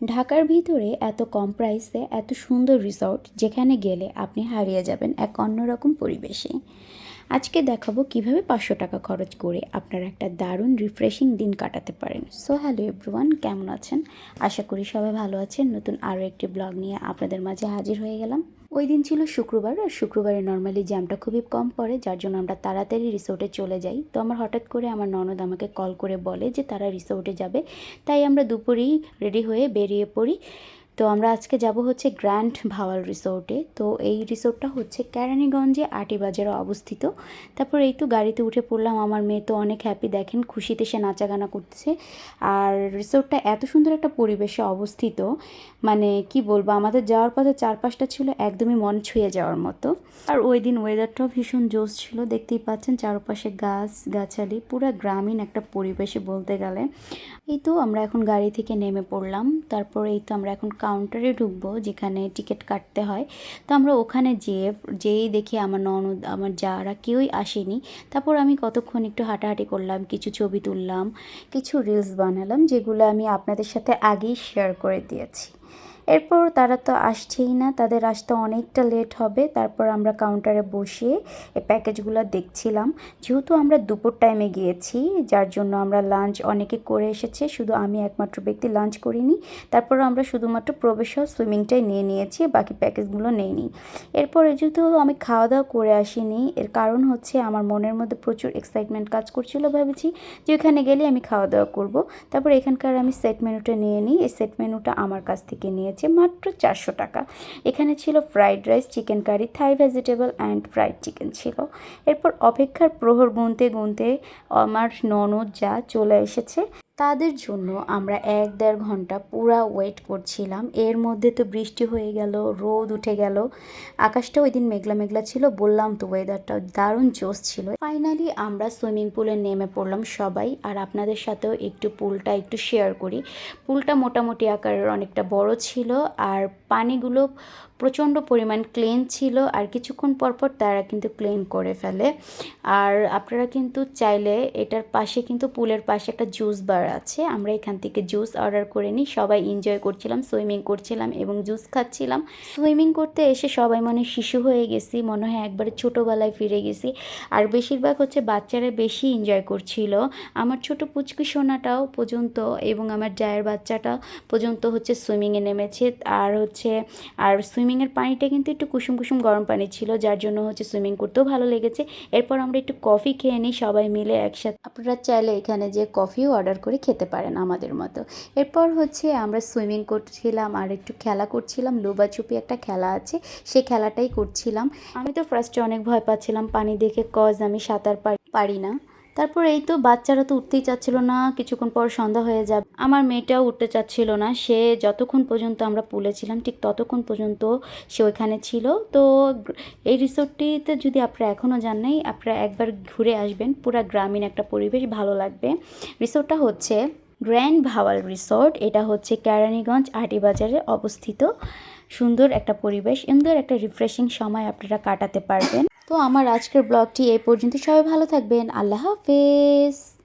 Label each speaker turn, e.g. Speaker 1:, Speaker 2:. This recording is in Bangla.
Speaker 1: ঢাকার ভিতরে এত কম প্রাইসে এত সুন্দর রিসর্ট যেখানে গেলে আপনি হারিয়ে যাবেন এক অন্যরকম পরিবেশে। আজকে দেখাবো কীভাবে পাঁচশো টাকা খরচ করে আপনার একটা দারুণ রিফ্রেশিং দিন কাটাতে পারেন। সো হ্যালো এভরিওয়ান কেমন আছেন? আশা করি সবাই ভালো আছেন। নতুন আরও একটি ব্লগ নিয়ে আপনাদের মাঝে হাজির হয়ে গেলাম। ওই দিন ছিল শুক্রবার আর শুক্রবারে নর্মালি জ্যামটা খুবই কম পড়ে, যার জন্য আমরা তাড়াতাড়ি রিসোর্টে চলে যাই। তো আমার হঠাৎ করে আমার ননদ আমাকে কল করে বলে যে তারা রিসোর্টে যাবে। তাই আমরা দুপুরেই রেডি হয়ে বেরিয়ে পড়ি। তো আমরা আজকে যাব হচ্ছে গ্র্যান্ড ভাওয়াল রিসোর্টে। তো এই রিসোর্টটা হচ্ছে কেরানীগঞ্জে আটিবাজারে অবস্থিত। তারপর এই তো গাড়িতে উঠে পড়লাম, আমার মেয়ে তো অনেক হ্যাপি দেখেন খুশিতে সে নাচাগানা করতেছে। আর রিসোর্টটা এত সুন্দর একটা পরিবেশে অবস্থিত মানে কি বলব, আমাদের যাওয়ার পথে চারপাশটা ছিল একদমই মন ছুঁয়ে যাওয়ার মতো। আর ওই দিন ওয়েদারটাও ভীষণ জোস ছিল, দেখতেই পাচ্ছেন চারপাশে গাছ, গাছালি, পুরো গ্রামীণ একটা পরিবেশে বলতে গেলে। এই তো আমরা এখন গাড়ি থেকে নেমে পড়লাম, তারপর এই তো আমরা এখন কাউন্টারে ঢুকবো, যেখানে টিকিট কাটতে হয়। তো আমরা ওখানে যেয়ে, যেয়েই দেখি আমার ননদ, আমার যারা কেউই আসেনি। তারপর আমি কতক্ষণ একটু হাঁটাহাঁটি করলাম, কিছু ছবি তুললাম, কিছু রিলস বানালাম, যেগুলো আমি আপনাদের সাথে আগেই শেয়ার করে দিয়েছি। এরপর তারা তো আসছেই না, তাদের আসতে অনেকটা লেট হবে। তারপর আমরা কাউন্টারে বসে এই প্যাকেজগুলো দেখছিলাম। যেহেতু আমরা দুপুর টাইমে গিয়েছি, যার জন্য আমরা লাঞ্চ অনেকে করে এসেছে, শুধু আমি একমাত্র ব্যক্তি লাঞ্চ করিনি। তারপর আমরা শুধুমাত্র প্রবেশ সুইমিংটাই নিয়ে নিয়েছি, বাকি প্যাকেজগুলো নেইনি। এরপরে যেহেতু আমি খাওয়া দাওয়া করে আসিনি, এর কারণ হচ্ছে আমার মনের মধ্যে প্রচুর এক্সাইটমেন্ট কাজ করছিল ভেবেছি যে ওখানে গেলে আমি খাওয়া দাওয়া করব। তারপর এখানকার আমি সেট মেনুটা নিয়ে নিই। এই সেট মেনুটা আমার কাছ থেকে নিয়েছে মাত্র চারশো টাকা। এখানে ছিল fried rice chicken curry Thai vegetable and fried chicken ছিল। এরপর অপেক্ষার প্রহর গুনতে গুনতে আমার ননদ যা চলে এসেছে। তাদের জন্য আমরা এক দেড় ঘণ্টা পুরা ওয়েট করছিলাম। এর মধ্যে তো বৃষ্টি হয়ে গেল, রোদ উঠে গেল। আকাশটা ওই দিন মেঘলা মেঘলা ছিল, বললাম তো ওয়েদারটা দারুণ জোস ছিল। ফাইনালি আমরা সুইমিং পুলে নেমে পড়লাম সবাই, আর আপনাদের সাথেও একটু পুলটা একটু শেয়ার করি। পুলটা মোটামুটি আকারের অনেকটা বড় ছিল, আর পানিগুলো প্রচণ্ড পরিমাণ ক্লেন ছিল আর কিছুক্ষণ পর পর তারা কিন্তু ক্লিন করে ফেলে। আর আপনারা কিন্তু চাইলে এটার পাশে কিন্তু পুলের পাশে একটা জুস বার আছে। আমরা এখান থেকে জুস অর্ডার করে নিই। সবাই এনজয় করছিলাম সুইমিং করছিলাম এবং জুস খাচ্ছিলাম। সুইমিং করতে এসে সবাই মনে শিশু হয়ে গেছি, মনে হয় একবারে ছোটোবেলায় ফিরে গেছি। আর বেশিরভাগ হচ্ছে বাচ্চারা বেশি এনজয় করছিল। আমার ছোট পুচকি সোনাটাও পর্যন্ত এবং আমার জায়ের বাচ্চাটা পর্যন্ত হচ্ছে সুইমিংয়ে নেমেছে। আর হচ্ছে, আর সুইমিংয়ের পানিটা কিন্তু একটু কুসুম কুসুম গরম পানি ছিল, যার জন্য হচ্ছে সুইমিং করতেও ভালো লেগেছে। এরপর আমরা একটু কফি খেয়ে নিই সবাই মিলে একসাথে। আপনারা চাইলে এখানে যে কফিও অর্ডার করে খেতে পারেন আমাদের মতো। এরপর হচ্ছে আমরা সুইমিং করছিলাম আর একটু খেলা করছিলাম। লুবাচুপি একটা খেলা আছে সেই খেলাটাই করছিলাম। আমি তো ফার্স্টে অনেক ভয় পাচ্ছিলাম, পানি দেখে কজ আমি সাঁতার পারি না। তারপর এই তো বাচ্চারা তো উঠতেই চাচ্ছিল না, কিছুক্ষণ পর সন্ধ্যা হয়ে যাবে। আমার মেয়েটাও উঠতে চাচ্ছিল না, সে যতক্ষণ পর্যন্ত আমরা পুলে ছিলাম, ঠিক ততক্ষণ পর্যন্ত সে ওইখানে ছিল। তো এই রিসোর্টটিতে যদি আপনারা এখনও যান নাই, আপনারা একবার ঘুরে আসবেন, পুরা গ্রামীণ একটা পরিবেশ, ভালো লাগবে। রিসোর্টটা হচ্ছে গ্র্যান্ড ভাওয়াল রিসোর্ট, এটা হচ্ছে কেরানীগঞ্জ আটিবাজারে অবস্থিত। সুন্দর একটা পরিবেশ, সুন্দর একটা রিফ্রেশিং সময় আপনারা কাটাতে পারবেন। তো আমার আজকের ব্লগটি এই পর্যন্ত। সবাই ভালো থাকবেন। আল্লাহ হাফেজ।